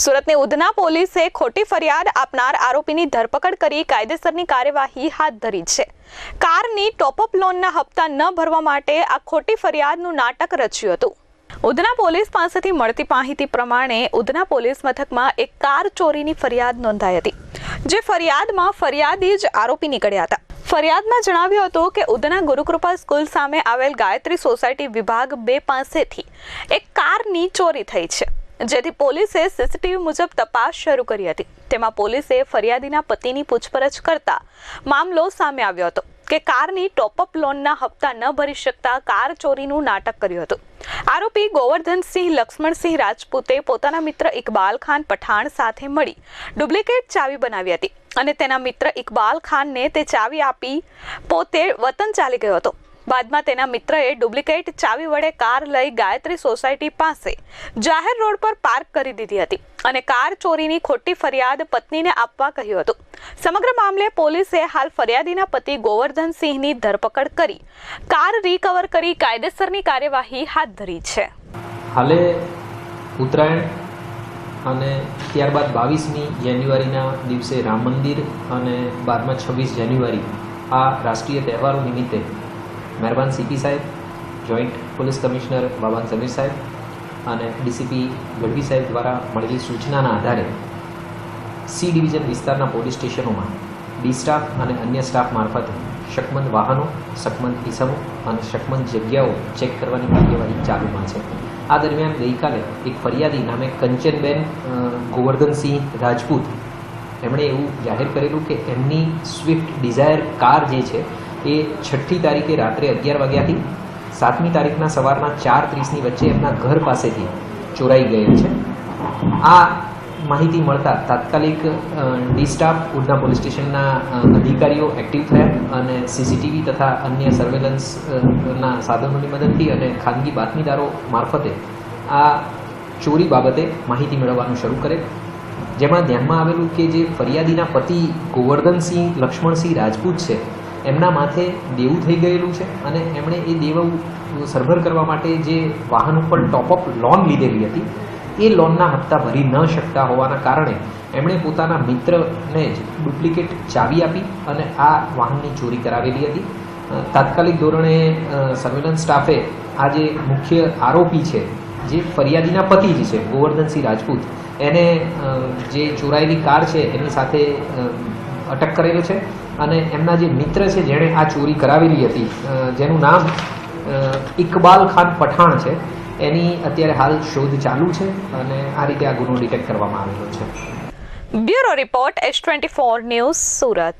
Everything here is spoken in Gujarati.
સુરતની ઉધના પોલીસે ખોટી ફરિયાદ આપનાર આરોપીની ધરપકડ કરી કાયદેસરની કાર્યવાહી હાથ ધરી છે. કારની ટોપઅપ લોનના હપ્તા ન ભરવા માટે આ ખોટી ફરિયાદનું નાટક રચ્યું હતું. ઉધના પોલીસ પાસેથી મળતી માહિતી પ્રમાણે ઉધના પોલીસ મથકમાં એક કાર ચોરીની ફરિયાદ નોંધાઈ હતી, જે ફરિયાદમાં ફરિયાદી જ આરોપી નીકળ્યા હતા. ફરિયાદમાં જણાવ્યું હતું કે ઉધના ગુરુકૃપા સ્કૂલ સામે આવેલ ગાયત્રી સોસાયટી વિભાગ બે પાસેથી એક કારની ચોરી થઈ છે. જેથી પોલીસે સીસીટીવી મુજબ તપાસ શરૂ કરી હતી. તેમાં પોલીસે ફરિયાદીના પતિની પૂછપરછ કરતા મામલો સામે આવ્યો હતો કે કારની ટોપઅપ લોનના હપ્તા ન ભરી શકતા કાર ચોરીનું નાટક કર્યું હતું. આરોપી ગોવર્ધનસિંહ લક્ષ્મણસિંહ રાજપૂતે પોતાના મિત્ર ઇકબાલ ખાન પઠાણ સાથે મળી ડુપ્લિકેટ ચાવી બનાવી હતી અને તેના મિત્ર ઇકબાલ ખાનને તે ચાવી આપી પોતે વતન ચાલી ગયો હતો. બાદમાં તેના મિત્રએ ડુપ્લિકેટ ચાવી વડે કાર લઈ ગાયત્રી સોસાયટી પાસે જાહેર રોડ પર પાર્ક કરી દીધી હતી અને કાર ચોરીની ખોટી ફરિયાદ પત્નીને આપવા કહ્યું હતું. સમગ્ર મામલે પોલીસે હાલ ફરિયાદીના પતિ ગોવર્ધનસિંહની ધરપકડ કરી, કાર રિકવર કરી કાયદેસરની કાર્યવાહી હાથ ધરી છે. હાલે ઉત્તરાયણ અને ત્યારબાદ બાવીસમી જાન્યુઆરીના દિવસે રામ મંદિર અને બાદમાં છવ્વીસ જાન્યુઆરી આ રાષ્ટ્રીય તહેવારો નિમિત્તે મહેરબાન સીપી સાહેબ જોઈન્ટ પોલીસ કમિશનર બાબાન સમીર સાહેબ અને ડીસીપી ગઢવી સાહેબ દ્વારા મળેલી સૂચનાના આધારે સી ડિવિઝન વિસ્તારના પોલીસ સ્ટેશનોમાં ડી સ્ટાફ અને અન્ય સ્ટાફ મારફતે શકમંદ વાહનો, શકમંદ ઇસમો અને શકમંદ જગ્યાઓ ચેક કરવાની કાર્યવાહી ચાલુમાં છે. આ દરમિયાન ગઈકાલે એક ફરિયાદી નામે કંચનબેન ગોવર્ધનસિંહ રાજપૂત એમણે એવું જાહેર કરેલું કે એમની સ્વિફ્ટ ડિઝાયર કાર જે છે એ છઠ્ઠી તારીખે રાત્રે અગિયાર વાગ્યાથી સાતમી તારીખના સવારના ચાર ત્રીસની વચ્ચે એમના ઘર પાસેથી ચોરાઈ ગયેલ છે. આ માહિતી મળતા તાત્કાલિક ડી સ્ટાફ ઉધના પોલીસ સ્ટેશનના અધિકારીઓ એક્ટિવ થયા અને સીસીટીવી તથા અન્ય સર્વેલન્સના સાધનોની મદદથી અને ખાનગી બાતમીદારો મારફતે આ ચોરી બાબતે માહિતી મેળવવાનું શરૂ કરે. જેમાં ધ્યાનમાં આવેલું કે જે ફરિયાદીના પતિ ગોવર્ધનસિંહ લક્ષ્મણસિંહ રાજપૂત છે એમના માથે દેવું થઈ ગયેલું છે અને એમણે એ દેવું સરભર કરવા માટે જે વાહન ઉપર ટોપઅપ લોન લીધેલી હતી, એ લોનના હપ્તા ભરી ન શકતા હોવાના કારણે એમણે પોતાના મિત્રને જ ડુપ્લિકેટ ચાવી આપી અને આ વાહનની ચોરી કરાવેલી હતી. તાત્કાલિક ધોરણે સર્વેલન્સ સ્ટાફે આ જે મુખ્ય આરોપી છે, જે ફરિયાદીના પતિ જ છે, ગોવર્ધનસિંહ રાજપૂત, એને જે ચોરાયેલી કાર છે, એની સાથે અટક કરેલો છે. અને એમના જે મિત્ર છે જેણે આ ચોરી કરાવેલી હતી જેનું નામ ઇકબાલ ખાન પઠાણ છે, એની અત્યારે હાલ શોધ ચાલુ છે અને આ રીતે આ ગુનો ડિટેક્ટ કરવામાં આવેલો છે. Bureau report S twenty four news Surat.